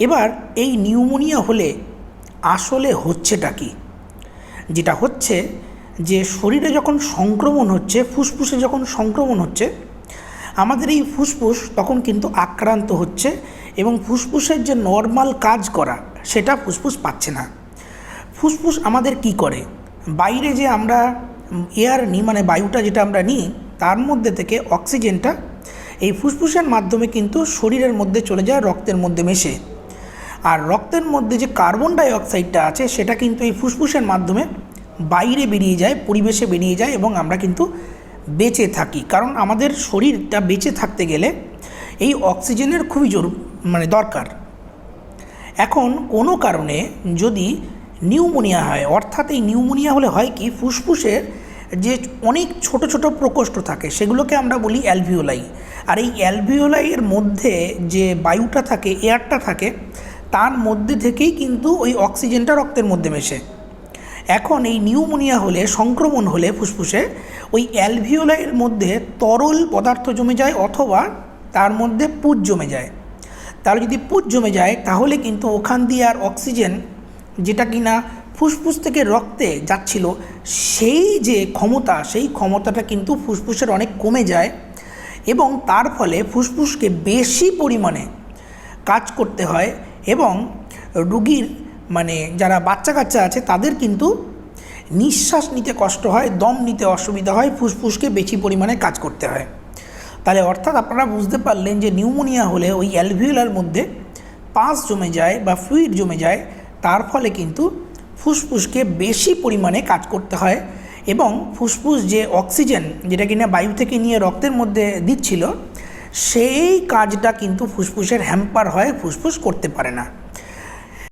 এবার এই নিউমোনিয়া হলে আসলে হচ্ছেটা কি? যেটা হচ্ছে যে শরীরে যখন সংক্রমণ হচ্ছে, ফুসফুসে যখন সংক্রমণ হচ্ছে, আমাদের এই ফুসফুস তখন কিন্তু আক্রান্ত হচ্ছে এবং ফুসফুসের যে নর্মাল কাজ করা, সেটা ফুসফুস পাচ্ছে না। ফুসফুস আমাদের কি করে? বাইরে যে আমরা এয়ার নিই মানে বায়ুটা যেটা আমরা নিই, তার মধ্যে থেকে অক্সিজেনটা এই ফুসফুসের মাধ্যমে কিন্তু শরীরের মধ্যে চলে যায়, রক্তের মধ্যে মেশে। আর রক্তের মধ্যে যে কার্বন ডাই অক্সাইডটা আছে, সেটা কিন্তু এই ফুসফুসের মাধ্যমে বাইরে বেরিয়ে যায়, পরিবেশে বেরিয়ে যায় এবং আমরা কিন্তু বেঁচে থাকি। কারণ আমাদের শরীরটা বেঁচে থাকতে গেলে এই অক্সিজেনের খুবই জরুর মানে দরকার। এখন কোনো কারণে যদি নিউমোনিয়া হয়, অর্থাৎ এই নিউমোনিয়া হলে হয় কি, ফুসফুসের যে অনেক ছোট ছোট প্রকোষ্ঠ থাকে, সেগুলোকে আমরা বলি অ্যালভিওলাই। আর এই অ্যালভিওলাইয়ের মধ্যে যে বায়ুটা থাকে, এয়ারটা থাকে তার মধ্যে থেকেই কিন্তু ওই অক্সিজেনটা রক্তের মধ্যে মেশে। এখন এই নিউমোনিয়া হলে, সংক্রমণ হলে ফুসফুসে ওই অ্যালভিওলাইয়ের মধ্যে তরল পদার্থ জমে যায় অথবা তার মধ্যে পুজ জমে যায়। তাহলে যদি পুজ জমে যায়, তাহলে কিন্তু ওখান দিয়ে আর অক্সিজেন যেটা কিনা ফুসফুস থেকে রক্তে যাচ্ছিল, সেই যে ক্ষমতা, সেই ক্ষমতাটা কিন্তু ফুসফুসের অনেক কমে যায় এবং তার ফলে ফুসফুসকে বেশি পরিমাণে কাজ করতে হয়। এবং রুগীর মানে যারা বাচ্চা কাচ্চা আছে, তাদের কিন্তু নিঃশ্বাস নিতে কষ্ট হয়, দম নিতে অসুবিধা হয়, ফুসফুসকে বেশি পরিমাণে কাজ করতে হয়। তাহলে অর্থাৎ আপনারা বুঝতে পারলেন যে নিউমোনিয়া হলে ওই অ্যালভিওলার মধ্যে পাস জমে যায় বা ফ্লুইড জমে যায়, তার ফলে কিন্তু ফুসফুসকে বেশি পরিমাণে কাজ করতে হয় এবং ফুসফুস যে অক্সিজেন যেটা কিনা বায়ু থেকে নিয়ে রক্তের মধ্যে দিচ্ছিল সেই কাজটা কিন্তু ফুসফুসের হ্যাম্পার হয় ফুসফুস করতে পারে না।